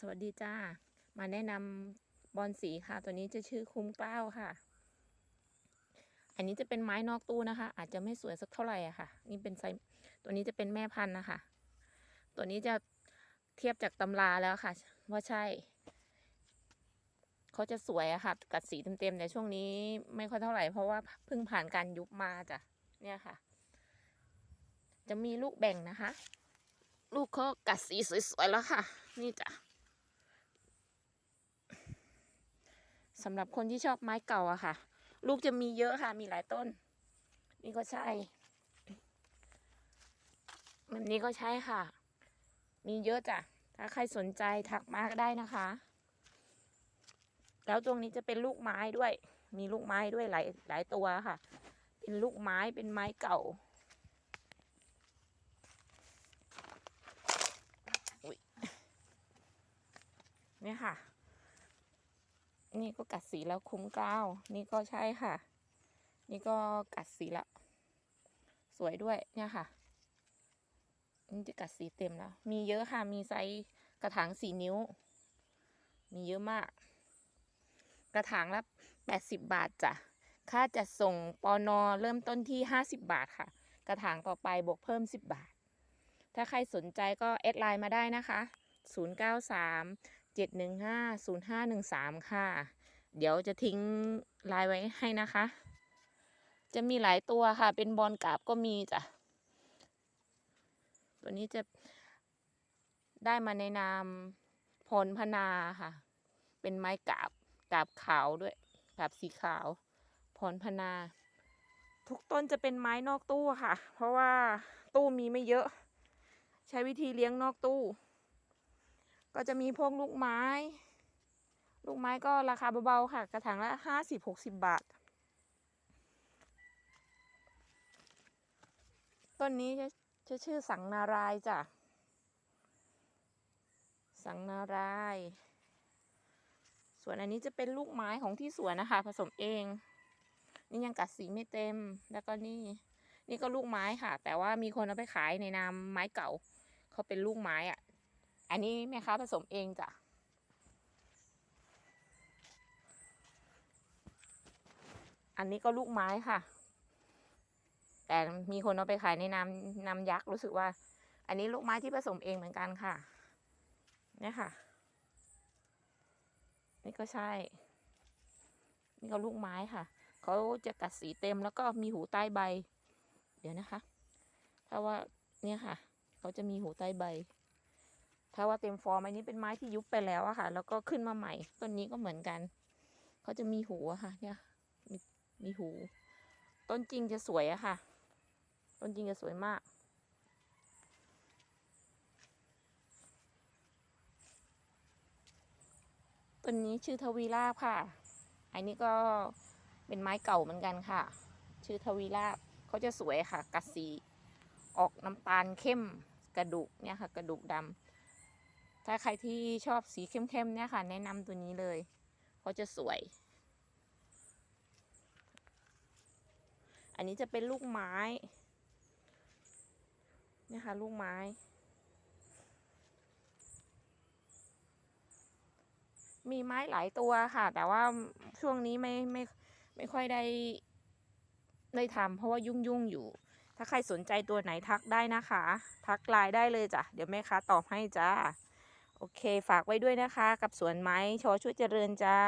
สวัสดีจ้า มาแนะนำบอลสีค่ะ ตัวนี้จะชื่อคุ้มเกล้าค่ะ อันนี้จะเป็นไม้นอกตู้นะคะ อาจจะไม่สวยสักเท่าไหร่อะค่ะ นี่เป็นไซตัวนี้จะเป็นแม่พันธุ์นะคะ ตัวนี้จะเทียบจากตำราแล้วค่ะ ว่าใช่ เขาจะสวยอะค่ะ กัดสีเต็มๆแต่ช่วงนี้ไม่ค่อยเท่าไหร่เพราะว่าเพิ่งผ่านการยุบมาจ้ะ เนี่ยค่ะ จะมีลูกแบ่งนะคะ ลูกเขากัดสีสวยๆแล้วค่ะ นี่จ้ะ สำหรับคนที่ชอบไม้เก่าอะค่ะ ลูกจะมีเยอะค่ะ มีหลายต้น นี่ก็ใช่แบบนี้ก็ใช่ค่ะ มีเยอะจ้ะ ถ้าใครสนใจทักมาก็ได้นะคะ แล้วตรงนี้จะเป็นลูกไม้ด้วย มีลูกไม้ด้วยหลายหลายตัวค่ะ เป็นลูกไม้เป็นไม้เก่าเนี่ยค่ะ นี่ก็กัดสีแล้วคุ้มกล้าว นี่ก็ใช่ค่ะ นี่ก็กัดสีละสวยด้วยเนี่ยค่ะนี่จะกัดสีเต็มแล้ว มีเยอะค่ะ มีไซส์กระถางสี่นิ้ว มีเยอะมาก กระถางละแปดสิบบาทจ้ะ ค่าจะส่งปอนอเริ่มต้นที่ห้าสิบบาทค่ะ กระถางต่อไปบวกเพิ่มสิบบาท ถ้าใครสนใจก็แอดไลน์มาได้นะคะศู เจ็ดหนึ่งห้าศูนย์ห้าหนึ่งสามค่ะ เดี๋ยวจะทิ้งลน์ไว้ให้นะคะ จะมีหลายตัวค่ะ เป็นบอลกราบก็มีจ้ะ ตัวนี้จะได้มาในนามพรพนาค่ะ เป็นไม้กราบกราบขาวด้วยกราบสีขาวพรพนา ทุกต้นจะเป็นไม้นอกตู้ค่ะ เพราะว่าตู้มีไม่เยอะ ใช้วิธีเลี้ยงนอกตู้ ก็จะมีพวกลูกไม้ ลูกไม้ก็ราคาเบาๆค่ะ กระถางละห้าสิบหกสิบบาท ต้นนี้จะชื่อสังนารายจ้ะ สังนาราย ส่วนอันนี้จะเป็นลูกไม้ของที่สวนนะคะ ผสมเอง นี่ยังกัดสีไม่เต็ม แล้วก็นี่ นี่ก็ลูกไม้ค่ะ แต่ว่ามีคนเอาไปขายในนามไม้เก่า เขาเป็นลูกไม้อะ อันนี้แม่ค้าผสมเองจ้ะอันนี้ก็ลูกไม้ค่ะ แต่มีคนเอาไปขายในนามนามยักษ์รู้สึกว่า อันนี้ลูกไม้ที่ผสมเองเหมือนกันค่ะเนี่ยค่ะ นี่ก็ใช่ นี่ก็ลูกไม้ค่ะเขาจะกัดสีเต็มแล้วก็มีหูใต้ใบ เดี๋ยวนะคะ ถ้าว่าเนี่ยค่ะเขาจะมีหูใต้ใบ ถ้าว่าเต็มฟอร์มอันนี้เป็นไม้ที่ยุบไปแล้วอะค่ะ แล้วก็ขึ้นมาใหม่ต้นนี้ก็เหมือนกัน เขาจะมีหูอะค่ะ เนี่ยมีมีหู ต้นจริงจะสวยอะค่ะ ต้นจริงจะสวยมาก ต้นนี้ชื่อทวีราบค่ะ อันนี้ก็เป็นไม้เก่าเหมือนกันค่ะ ชื่อทวีราบเขาจะสวยค่ะกัดสีออกน้ำตาลเข้มกระดูกเนี่ยค่ะ กระดูกดำ ถ้าใครที่ชอบสีเข้มๆเนี่ยค่ะ แนะนำตัวนี้เลยเขาะจะสวย อันนี้จะเป็นลูกไม้เนี่ยค่ะลูกไม้ มีไม้หลายตัวค่ะ แต่ว่าช่วงนี้ไม่ไม่ไม่ค่อยได้ได้ทำเพราะว่ายุ่งยุ่งอยู่ ถ้าใครสนใจตัวไหนทักได้นะคะ ทักไลน์ได้เลยจ้ะ เดี๋ยวแม่ค้าตอบให้จ้า โอเคฝากไว้ด้วยนะคะ กับสวนไม้ชอช่วยเจริญจ้า